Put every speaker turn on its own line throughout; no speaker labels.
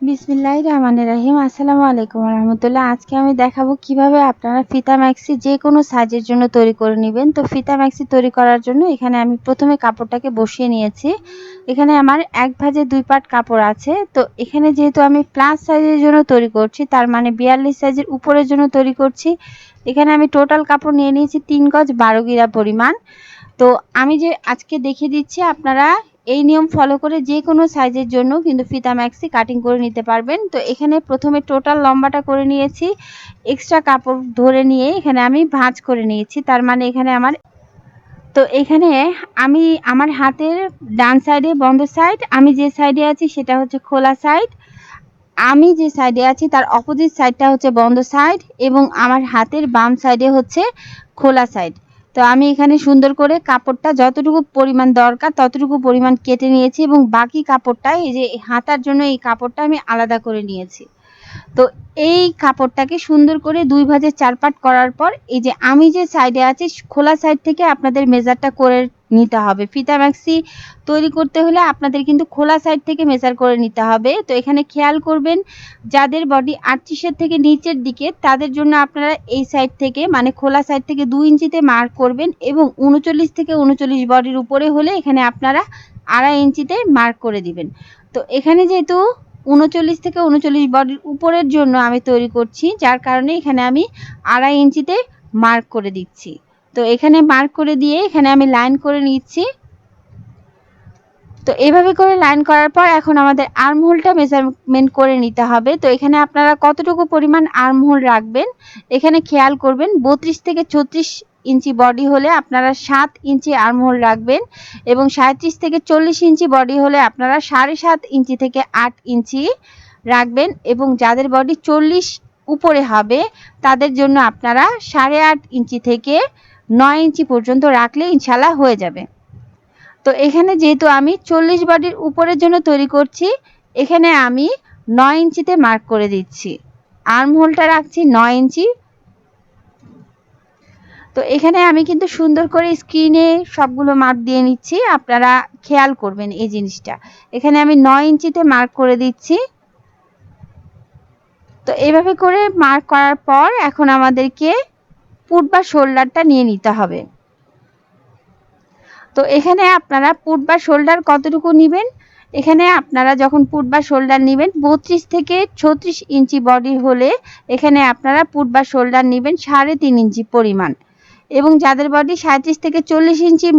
বিসমিল্লাহ রহমান রাহিম। আসসালামু আলাইকুম রহমতুল্লাহ। আজকে আমি দেখাবো কীভাবে আপনারা ফিতা ম্যাক্সি যে কোনো সাইজের জন্য তৈরি করে নেবেন। তো ফিতা ম্যাক্সি তৈরি করার জন্য এখানে আমি প্রথমে কাপড়টাকে বসিয়ে নিয়েছি। এখানে আমার এক ভাজে দুই পাট কাপড় আছে। তো এখানে যেহেতু আমি প্লাস সাইজের জন্য তৈরি করছি, তার মানে বিয়াল্লিশ সাইজের উপরের জন্য তৈরি করছি, এখানে আমি টোটাল কাপড় নিয়ে নিয়েছি তিন গজ বারো গিরা পরিমাণ। তো আমি যে আজকে দেখিয়ে দিচ্ছি, আপনারা এই নিয়ম ফলো করে যে কোনো সাইজের জন্য কিন্তু ফিতা ম্যাক্সি কাটিং করে নিতে পারবেন। তো এখানে প্রথমে টোটাল লম্বাটা করে নিয়েছি। এক্সট্রা কাপড় ধরে নিয়ে এখানে আমি ভাঁজ করে নিয়েছি। তার মানে এখানে আমার তো এখানে আমি আমার হাতের ডান সাইডে বন্ধ সাইড আমি যে সাইডে আছি সেটা হচ্ছে খোলা সাইড আমি যে সাইডে আছি তার অপোজিট সাইডটা হচ্ছে বন্ধ সাইড এবং আমার হাতের বাম সাইডে হচ্ছে খোলা সাইড তো আমি এখানে সুন্দর করে কাপড়টা যতটুকু পরিমাণ দরকার ততটুকু পরিমাণ কেটে নিয়েছি এবং বাকি কাপড়টা এই যে হাতার জন্য এই কাপড়টা আমি আলাদা করে নিয়েছি। তো এই কাপড়টাকে সুন্দর করে দুই ভাজে চার পাট করার পর, এই যে আমি যে সাইডে আছি, খোলা সাইড থেকে আপনাদের মেজারটা করে নিতে হবে। ফিতা ম্যাক্সি তৈরি করতে হলে আপনাদের কিন্তু খোলা সাইড থেকে মেজার করে নিতে হবে। তো এখানে খেয়াল করবেন, যাদের বডি আটত্রিশের থেকে নিচের দিকে, তাদের জন্য আপনারা এই সাইড থেকে মানে খোলা সাইড থেকে দু ইঞ্চিতে মার্ক করবেন এবং উনচল্লিশ থেকে উনচল্লিশ বডির উপরে হলে এখানে আপনারা আড়াই ইঞ্চিতে মার্ক করে দিবেন। তো এখানে যেহেতু উনচল্লিশ থেকে উনচল্লিশ বডির উপরের জন্য আমি তৈরি করছি, যার কারণে এখানে আমি আড়াই ইঞ্চিতে মার্ক করে দিচ্ছি। তো এখানে মার্ক করে দিয়ে এখানে আমি লাইন করে নিচ্ছি। তো এভাবে করে লাইন করার পর এখন আমাদের আর্মহোলটা মেজারমেন্ট করে নিতে হবে। তো এখানে আপনারা কতটুকু পরিমাণ আর্মহোল রাখবেন, এখানে খেয়াল করবেন, বত্রিশ থেকে ছত্রিশ ইঞ্চি বডি হলে আপনারা সাত ইঞ্চি আর্মহোল রাখবেন এবং সাঁত্রিশ থেকে চল্লিশ ইঞ্চি বডি হলে আপনারা সাড়ে সাত ইঞ্চি থেকে আট ইঞ্চি রাখবেন এবং যাদের বডি চল্লিশ উপরে হবে, তাদের জন্য আপনারা সাড়ে আট ইঞ্চি থেকে নয় ইঞ্চি পর্যন্ত রাখলে ইনশাল্লাহ হয়ে যাবে। তো এখানে যেহেতু আমি চল্লিশ বডির উপরের জন্য তৈরি করছি, এখানে আমি নয় ইঞ্চিতে মার্ক করে দিচ্ছি। আর্ম হোলটা রাখছি নয় ইঞ্চি তো এখানে আমি কিন্তু সুন্দর করে স্ক্রিনে সবগুলো মার্ক দিয়ে নিচ্ছি, আপনারা খেয়াল করবেন এই জিনিসটা। এখানে আমি নয় ইঞ্চিতে মার্ক করে দিচ্ছি। তো এভাবে করে মার্ক করার পর এখন আমাদেরকে পুট বা শোল্ডারটা নিয়ে নিতে হবে। তো এখানে আপনারা পুট বা শোল্ডার কতটুকু নেবেন? এখানে আপনারা যখন পুট বা শোল্ডার নেবেন, বত্রিশ থেকে ছত্রিশ ইঞ্চি বডি হলে এখানে আপনারা পুট বা শোল্ডার নেবেন সাড়ে তিন ইঞ্চি পরিমাণ। এবং যাদের বডি সাঁত্রিশ থেকে চল্লিশ ইঞ্চি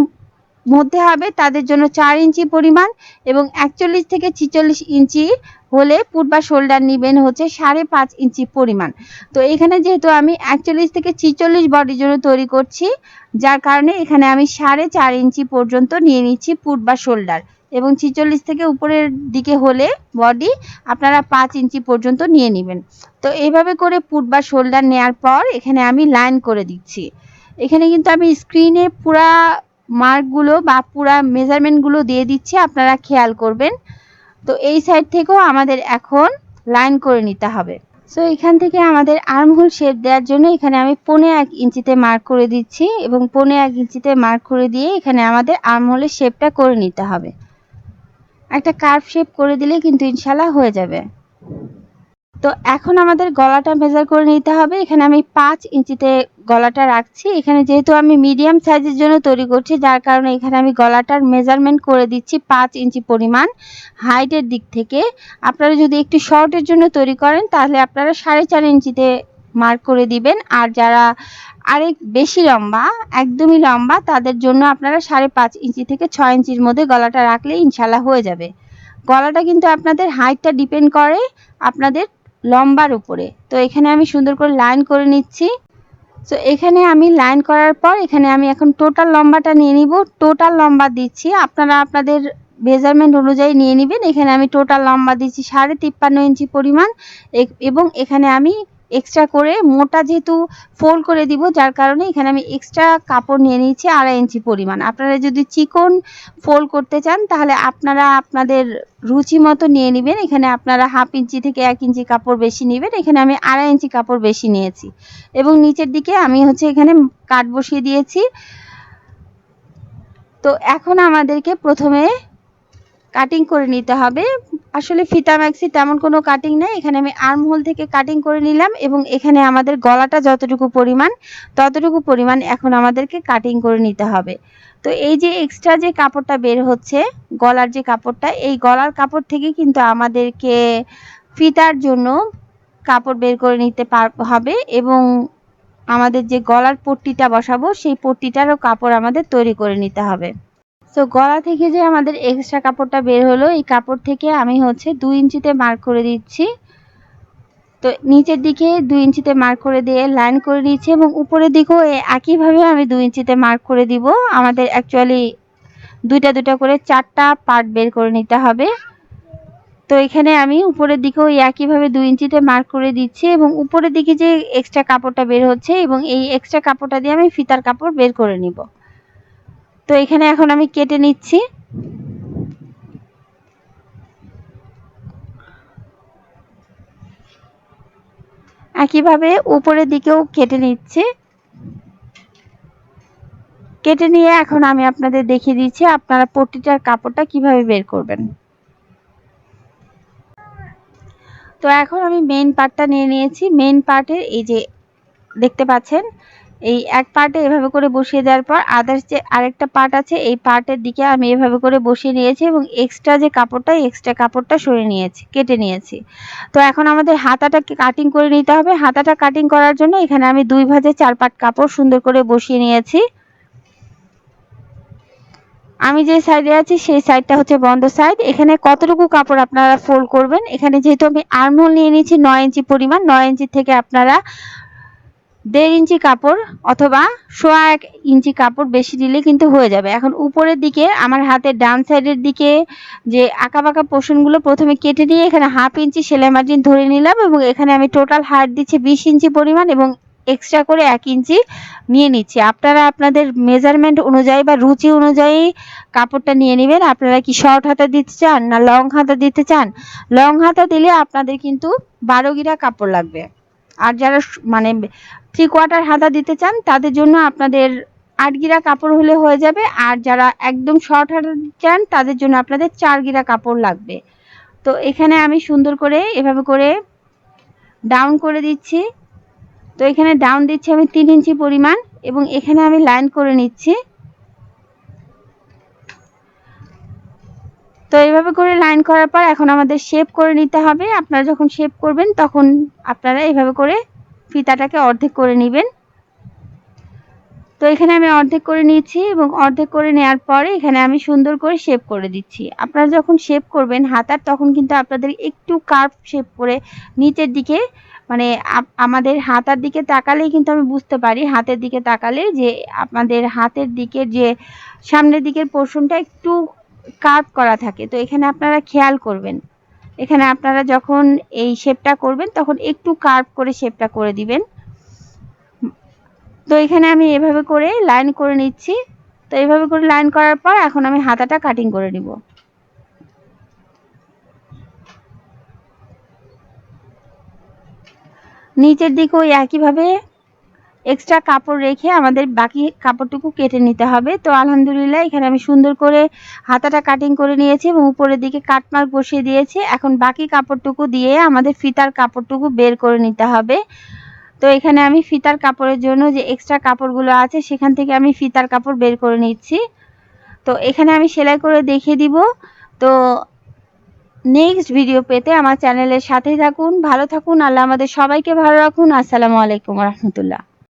মধ্যে হবে, তাদের জন্য চার ইঞ্চি পরিমাণ এবং একচল্লিশ থেকে ছিচল্লিশ ইঞ্চি হলে পুট বা শোল্ডার নেবেন হচ্ছে সাড়ে পাঁচ ইঞ্চি পরিমাণ। তো এখানে যেহেতু আমি একচল্লিশ থেকে ছিচল্লিশ বডির জন্য তৈরি করছি, যার কারণে এখানে আমি সাড়ে চার ইঞ্চি পর্যন্ত নিয়ে নিচ্ছি পুট বা শোল্ডার এবং ছিচল্লিশ থেকে উপরের দিকে হলে বডি আপনারা পাঁচ ইঞ্চি পর্যন্ত নিয়ে নেবেন। তো এইভাবে করে পুট বা শোল্ডার নেওয়ার পর এখানে আমি লাইন করে দিচ্ছি। এখানে কিন্তু আমি স্ক্রিনে পুরা মার্কগুলো বা পুরা মেজারমেন্টগুলো দিয়ে দিচ্ছি, আপনারা খেয়াল করবেন। তো এই সাইড থেকেও আমাদের এখন লাইন করে নিতে হবে। সো এখান থেকে আমাদের আর্মহোল শেপ দেওয়ার জন্য এখানে আমি পনে এক ইঞ্চিতে মার্ক করে দিচ্ছি এবং পনে এক ইঞ্চিতে মার্ক করে দিয়ে এখানে আমাদের আর্মহোলের শেপটা করে নিতে হবে। একটা কার্ভ শেপ করে দিলে কিন্তু ইনশাল্লাহ হয়ে যাবে। তো এখন আমাদের গলাটা মেজার করে নিতে হবে। এখানে আমি পাঁচ ইঞ্চিতে গলাটা রাখছি। এখানে যেহেতু আমি মিডিয়াম সাইজের জন্য তৈরি করছি, যার কারণে এখানে আমি গলাটার মেজারমেন্ট করে দিচ্ছি পাঁচ ইঞ্চি পরিমাণ হাইটের দিক থেকে। আপনারা যদি একটু শর্টের জন্য তৈরি করেন, তাহলে আপনারা সাড়ে চার ইঞ্চিতে মার্ক করে দিবেন। আর যারা আরেক বেশি লম্বা, একদমই লম্বা, তাদের জন্য আপনারা সাড়ে পাঁচ ইঞ্চি থেকে ছয় ইঞ্চির মধ্যে গলাটা রাখলে ইনশাল্লাহ হয়ে যাবে। গলাটা কিন্তু আপনাদের হাইটটা ডিপেন্ড করে। আপনাদের লম্বার উপরে। তো এখানে আমি সুন্দর করে লাইন করে নিচ্ছি। তো এখানে আমি লাইন করার পর এখানে আমি এখন টোটাল লম্বাটা নিয়ে নিব। টোটাল লম্বা দিচ্ছি। আপনারা আপনাদের মেজারমেন্ট অনুযায়ী নিয়ে নেবেন। এখানে আমি টোটাল লম্বা দিচ্ছি সাড়ে তিপ্পান্ন ইঞ্চি পরিমাণ। এবং এখানে আমি এক্সট্রা করে মোটা যেহেতু ফোল্ড করে দিব, যার কারণে এখানে আমি এক্সট্রা কাপড় নিয়ে নিয়েছি আড়াই ইঞ্চি পরিমাণ। আপনারা যদি চিকন ফোল্ড করতে চান, তাহলে আপনারা আপনাদের রুচি মতো নিয়ে নেবেন। এখানে আপনারা হাফ ইঞ্চি থেকে এক ইঞ্চি কাপড় বেশি নেবেন। এখানে আমি আড়াই ইঞ্চি কাপড় বেশি নিয়েছি। এবং নিচের দিকে আমি হচ্ছে এখানে কাট বসিয়ে দিয়েছি। তো এখন আমাদেরকে প্রথমে কাটিং করে নিতে হবে। আসলে ফিতা ম্যাক্সি তেমন কোনো কাটিং নেই। এখানে আমি আর্ম হোল থেকে কাটিং করে নিলাম এবং এখানে আমাদের গলাটা যতটুকু পরিমাণ, ততটুকু পরিমাণ এখন আমাদেরকে কাটিং করে নিতে হবে। তো এই যে এক্সট্রা যে কাপড়টা বের হচ্ছে, গলার যে কাপড়টা, এই গলার কাপড় থেকে কিন্তু আমাদেরকে ফিতার জন্য কাপড় বের করে নিতে পার হবে এবং আমাদের যে গলার পট্টিটা বসাবো, সেই পট্টিটারও কাপড় আমাদের তৈরি করে নিতে হবে। তো গলা থেকে যে আমাদের এক্সট্রা কাপড়টা বের হলো, এই কাপড় থেকে আমি হচ্ছে দুই ইঞ্চিতে মার্ক করে দিচ্ছি। তো নিচের দিকে দুই ইঞ্চিতে মার্ক করে দিয়ে লাইন করে নিচ্ছি এবং উপরের দিকেও একইভাবে আমি দুই ইঞ্চিতে মার্ক করে দিব। আমাদের অ্যাকচুয়ালি দুইটা দুটা করে চারটা পার্ট বের করে নিতে হবে। তো এখানে আমি উপরের দিকেও একইভাবে দুই ইঞ্চিতে মার্ক করে দিচ্ছি এবং উপরের দিকে যে এক্সট্রা কাপড়টা বের হচ্ছে এবং এই এক্সট্রা কাপড়টা দিয়ে আমি ফিতার কাপড় বের করে নিব। তো এখানে এখন আমি কেটে নিচ্ছি। একইভাবে উপরের দিকেও কেটে নিচ্ছে। কেটে নিয়ে এখন আমি আপনাদের দেখিয়ে দিচ্ছি আপনারা পট্টিটার কাপড়টা কীভাবে বের করবেন। তো এখন আমি মেন পার্টটা নিয়ে নিয়েছি। মেন পার্টের এই যে দেখতে পাচ্ছেন এই এক পার্টে এভাবে করে বসিয়ে দেওয়ার পর আদার্স যে আরেকটা পার্ট আছে, এই পার্টের দিকে আমি এভাবে করে বসিয়ে নিয়েছি এবং এক্সট্রা যে কাপড়টা এক্সট্রা কাপড়টা সরিয়ে নিয়েছি, কেটে নিয়েছি। তো এখন আমাদের হাতাটাকে কাটিং করে নিতে হবে। হাতাটা কাটিং করার জন্য এখানে আমি দুই ভাজে চার পাট কাপড় সুন্দর করে বসিয়ে নিয়েছি। আমি যে সাইডে আছি, সেই সাইডটা হচ্ছে বন্ধ সাইড এখানে কতটুকু কাপড় আপনারা ফোল্ড করবেন? এখানে যেহেতু আমি আর্মহোল নিয়ে নিয়েছি, নয় ইঞ্চি পরিমাণ। নয় ইঞ্চি থেকে আপনারা দেড় ইঞ্চি কাপড় অথবা সোয়া এক ইঞ্চি কাপড় বেশি দিলে কিন্তু হয়ে যাবে। এখন উপরের দিকে, আমার হাতের ডান সাইডের দিকে যে আঁকা বাঁকা পোর্শনগুলো প্রথমে কেটে নিয়ে এখানে হাফ ইঞ্চি সেলাই মার্জিন ধরে নিলাম এবং এখানে আমি টোটাল হাইট দিচ্ছি বিশ ইঞ্চি পরিমাণ এবং এক্সট্রা করে এক ইঞ্চি নিয়ে নিচ্ছি। আপনারা আপনাদের মেজারমেন্ট অনুযায়ী বা রুচি অনুযায়ী কাপড়টা নিয়ে নেবেন। আপনারা কি শর্ট হাতা দিতে চান না লং হাতা দিতে চান? লং হাতা দিলে আপনাদের কিন্তু বারো গিরা কাপড় লাগবে। আর যারা মানে থ্রি কোয়ার্টার হাতা দিতে চান, তাদের জন্য আপনাদের আট গিরা কাপড় হলে হয়ে যাবে। আর যারা একদম শর্ট হাতা চান, তাদের জন্য আপনাদের চার গিরা কাপড় লাগবে। তো এখানে আমি সুন্দর করে এভাবে করে ডাউন করে দিচ্ছি। তো এখানে ডাউন দিচ্ছি আমি তিন ইঞ্চি পরিমাণ এবং এখানে আমি লাইন করে নিচ্ছি। তো এইভাবে করে লাইন করার পর এখন আমাদের শেপ করে নিতে হবে। আপনারা যখন শেপ করবেন, তখন আপনারা এইভাবে করে ফিতাটাকে অর্ধেক করে নেবেন। তো এখানে আমি অর্ধেক করে নিয়েছি এবং অর্ধেক করে নেওয়ার পরে এখানে আমি সুন্দর করে শেপ করে দিচ্ছি। আপনারা যখন শেপ করবেন হাতার, তখন কিন্তু আপনাদের একটু কার্ভ শেপ করে নিচের দিকে মানে আমাদের হাতার দিকে তাকালেই কিন্তু আমি বুঝতে পারি, হাতের দিকে তাকালে যে আমাদের হাতের দিকে যে সামনের দিকের পোর্শনটা একটু কার্ভ করা থাকে। তো এখানে আপনারা খেয়াল করবেন। এখানে আপনারা যখন এই শেপটা করবেন, তখন একটু কার্ভ করে শেপটা করে দিবেন। তো এখানে আমি এভাবে করে লাইন করে নিচ্ছি। তো এভাবে করে লাইন করার পর এখন আমি হাতাটা কাটিং করে নিব। নিচের দিকেও একইভাবে এক্সট্রা কাপড় রেখে আমাদের বাকি কাপড়টুকু কেটে নিতে হবে। তো আলহামদুলিল্লাহ, এখানে আমি সুন্দর করে হাতাটা কাটিং করে নিয়েছি এবং উপরের দিকে কাটমার্ক বসিয়ে দিয়েছি। এখন বাকি কাপড়টুকু দিয়ে আমাদের ফিতার কাপড়টুকু বের করে নিতে হবে। তো এখানে আমি ফিতার কাপড়ের জন্য যে এক্সট্রা কাপড়গুলো আছে, সেখান থেকে আমি ফিতার কাপড় বের করে নিচ্ছি। তো এখানে আমি সেলাই করে দেখিয়ে দিব। তো নেক্সট ভিডিও পেতে আমার চ্যানেলের সাথেই থাকুন, ভালো থাকুন, আল্লাহ আমাদের সবাইকে ভালো রাখুন। আসসালামু আলাইকুম রহমতুল্লাহ।